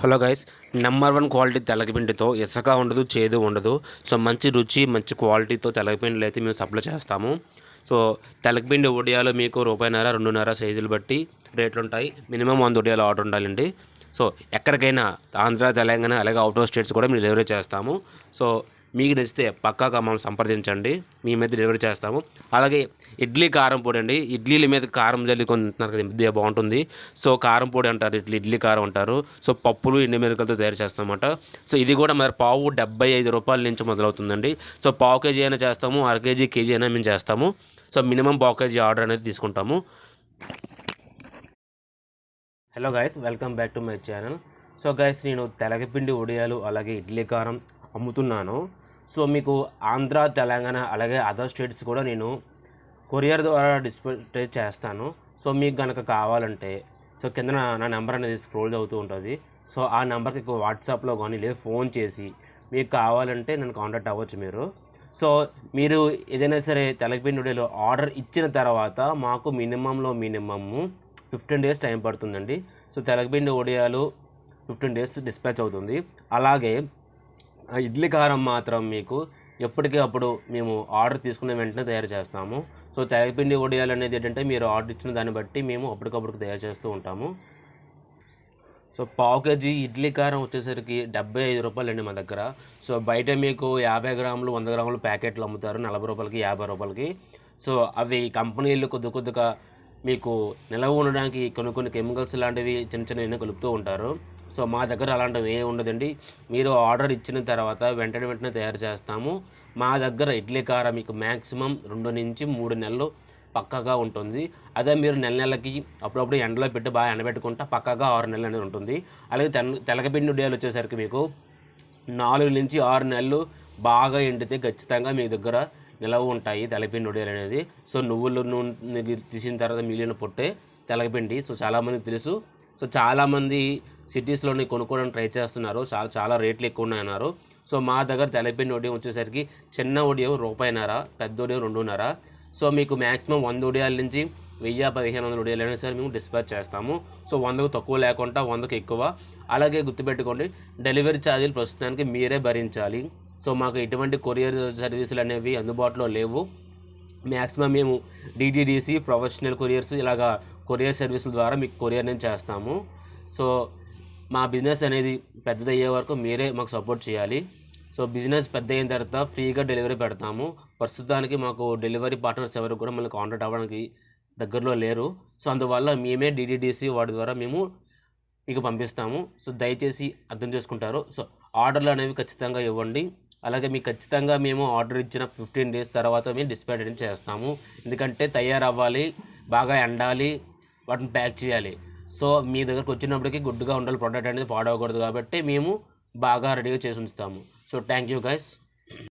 Hello guys number one quality తెలగపిండితో ఇసుక ఉండదు చేదు ఉండదు. సో మంచి రుచి మంచి క్వాలిటీతో తెలగపిండిలు అయితే మేము సప్లై చేస్తాము. సో తెలగపిండి ఒడియాలు మీకు రూపాయిన్నర రెండున్నర సైజులు బట్టి రేట్లు ఉంటాయి మినిమం వంద ఒడియాలు ఆర్డర్ ఉండాలండి. సో ఎక్కడికైనా ఆంధ్ర తెలంగాణ అలాగే అవుట్ ఆఫ్ స్టేట్స్ కూడా మేము డెలివరీ చేస్తాము. సో మీకు నచ్చితే పక్కాగా మనం సంప్రదించండి. మీ మీద డెలివరీ చేస్తాము. అలాగే ఇడ్లీ కారం పొడి అండి. ఇడ్లీల మీద కారం జల్లి కొంటున్నారు కదా ఇదే బాగుంటుంది. సో కారం పొడి అంటారు ఇడ్లీ ఇడ్లీ కారం అంటారు. సో పప్పులు ఎండు మిరకలతో తయారు చేస్తామన్నమాట. సో ఇది కూడా మరి పావు డెబ్బై ఐదు రూపాయల నుంచి మొదలవుతుందండి. సో పావు కేజీ అయినా చేస్తాము అర కేజీ కేజీ అయినా మేము చేస్తాము. సో మినిమం పావు కేజీ ఆర్డర్ అనేది తీసుకుంటాము. Hello guys welcome back to my channel so guys నేను తెలగపిండి ఒడియాలు అలాగే ఇడ్లీ కారం అమ్ముతున్నాను. సో మీకు ఆంధ్ర తెలంగాణ అలాగే అదర్ స్టేట్స్ కూడా నేను కొరియర్ ద్వారా డిస్ప్లే చేస్తాను. సో మీకు కనుక కావాలంటే సో కింద నా నెంబర్ అనేది స్క్రోల్ అవుతూ ఉంటుంది. సో ఆ నెంబర్కి వాట్సాప్లో కానీ లేదా ఫోన్ చేసి మీకు కావాలంటే నన్ను కాంటాక్ట్ అవ్వచ్చు మీరు. సో మీరు ఏదైనా సరే తెలగపిండి ఒడియాలు ఆర్డర్ ఇచ్చిన తర్వాత మాకు మినిమంలో మినిమమ్ ఫిఫ్టీన్ డేస్ టైం పడుతుందండి. సో తెలగపిండి ఒడియాలు ఫిఫ్టీన్ డేస్ డిస్పాచ్ అవుతుంది. అలాగే ఇడ్లీ కారం మాత్రం మీకు ఎప్పటికీ అప్పుడు మేము ఆర్డర్ తీసుకున్న వెంటనే తయారు చేస్తాము. సో తెగపిండి వడియాలు అనేది ఏంటంటే మీరు ఆర్డర్ ఇచ్చిన దాన్ని బట్టి మేము అప్పటికప్పుడు తయారు చేస్తూ ఉంటాము. సో పావు కేజీ ఇడ్లీ కారం వచ్చేసరికి డెబ్బై ఐదు రూపాయలు అండి మా దగ్గర. సో బయట మీకు యాభై గ్రాములు వంద గ్రాములు ప్యాకెట్లు అమ్ముతారు. నలభై రూపాయలకి యాభై రూపాయలకి. సో అవి కంపెనీలు కొద్ది కొద్దిగా మీకు నిలవ ఉండడానికి కొన్ని కొన్ని కెమికల్స్ లాంటివి చిన్న చిన్నవి కలుపుతూ ఉంటారు. సో మా దగ్గర అలాంటివి ఏ ఉండదండి. మీరు ఆర్డర్ ఇచ్చిన తర్వాత వెంటనే వెంటనే తయారు చేస్తాము. మా దగ్గర ఇడ్లీ కార మీకు మ్యాక్సిమం రెండు నుంచి మూడు నెలలు పక్కాగా ఉంటుంది. అదే మీరు నెల నెలకి అప్పుడప్పుడు ఎండలో పెట్టి బాగా ఎండబెట్టుకుంటే పక్కాగా ఆరు నెలలు అనేది ఉంటుంది. అలాగే తెల్ తెలగపిండి ఉడియాలు వచ్చేసరికి మీకు నాలుగు నుంచి ఆరు నెలలు బాగా ఎండితే ఖచ్చితంగా మీ దగ్గర నిలవ ఉంటాయి తెలపిండి ఉడియాలు అనేది. సో నువ్వులు నూనె తీసిన తర్వాత మిగిలిన పొట్టే తెలగపిండి. సో చాలామందికి తెలుసు. సో చాలామంది సిటీస్లోని కొనుక్కోవడానికి ట్రై చేస్తున్నారు. చాలా చాలా రేట్లు ఎక్కువ ఉన్నాయన్నారు సో మా దగ్గర తెలపిన ఒడియం వచ్చేసరికి చిన్న ఒడియం రూపాయిన్నర పెద్ద ఒడియం రెండున్నర. సో మీకు మ్యాక్సిమం వంద ఒడియాల నుంచి వెయ్యి పదిహేను వందల ఒడియాలు అయినా సరే మేము డిస్పాచ్ చేస్తాము. సో వందకు తక్కువ లేకుండా వందకు ఎక్కువ. అలాగే గుర్తుపెట్టుకోండి డెలివరీ ఛార్జీలు ప్రస్తుతానికి మీరే భరించాలి. సో మాకు ఎటువంటి కొరియర్ సర్వీసులు అనేవి అందుబాటులో లేవు. మ్యాక్సిమం మేము డీటీడీసీ ప్రొఫెషనల్ కొరియర్స్ ఇలాగా కొరియర్ సర్వీసుల ద్వారా మీకు కొరియర్ నేను చేస్తాము. సో మా బిజినెస్ అనేది పెద్దదయ్యే వరకు మీరే మాకు సపోర్ట్ చేయాలి. సో బిజినెస్ పెద్ద అయిన తర్వాత ఫ్రీగా డెలివరీ పెడతాము. ప్రస్తుతానికి మాకు డెలివరీ పార్ట్నర్స్ ఎవరు కూడా మళ్ళీ కాంటాక్ట్ అవ్వడానికి దగ్గరలో లేరు. సో అందువల్ల మేమే డిడిడిసి వాటి ద్వారా మేము మీకు పంపిస్తాము. సో దయచేసి అర్థం చేసుకుంటారు. సో ఆర్డర్లు అనేవి ఖచ్చితంగా ఇవ్వండి. అలాగే మీకు ఖచ్చితంగా మేము ఆర్డర్ ఇచ్చిన ఫిఫ్టీన్ డేస్ తర్వాత మేము డిస్పాచ్ చేస్తాము. ఎందుకంటే తయారవ్వాలి బాగా ఎండాలి వాటిని ప్యాక్ చేయాలి. సో మీ దగ్గరకు వచ్చినప్పటికీ గుడ్డుగా ఉండాలి ప్రోడక్ట్ అనేది పాడవకూడదు కాబట్టి మేము బాగా రెడీగా చేసి ఉంచుతాము. So thank you guys